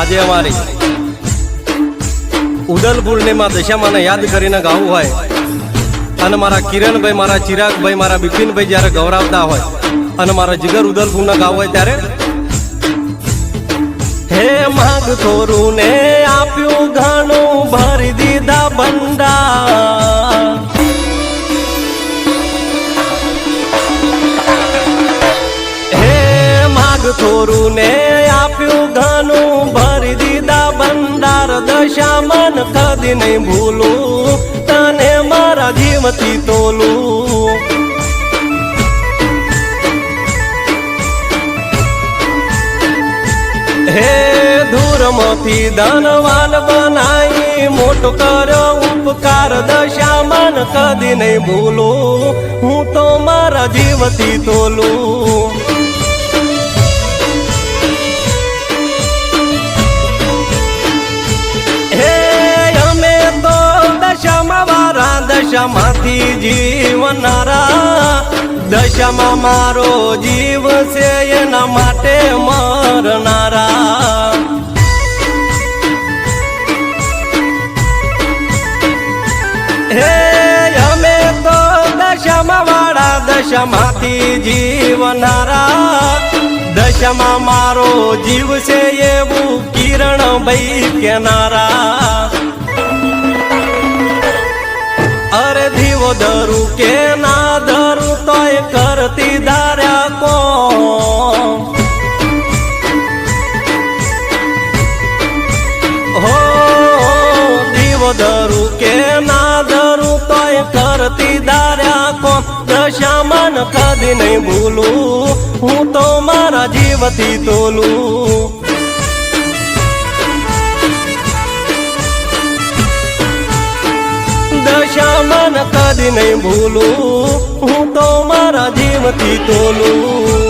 આજે અમારી ઉદલપુરની માં દશામાને યાદ કરીને ગાવું હોય અને મારા કિરણભાઈ, મારા ચિરાગભાઈ, મારા બિપિનભાઈ જ્યારે ગૌરાવતા હોય અને મારા જીગર ઉદલપુરના ગાવું હોય ત્યારે હે માગ થોરું આપ્યું ઘણું ભરી દીધા બંડા. થોરું ને દશામન કદી નહીં ભૂલું તને મારા જીવથી તોલું. હે ધૂરમાંથી ધનવાન બનાઈ, મોટો કર્યો ઉપકાર દશામન કદી નહીં ભૂલું હું તો મારા જીવથી તોલું. દશામાંથી જીવનારા, દશામાં મારો જીવ છે એના માટે મરનારા. હે, અમે તો દશામાં વાળા, દશામાંથી જીવનારા. દશામાં મારો જીવ છે એવું કિરણ ભાઈ કેનારા. દીવો ધરું કે ના ધરું તોય કરતી ધાર્યા કો હો ધરું કે ના ધરું તોય કરતી ધાર્યા કો દશામાન કદી નહીં ભૂલું, હું તો મારા જીવથી તોલું. દશામાન કદી નહીં ભૂલું હું તો મારા જીવથી તોલું.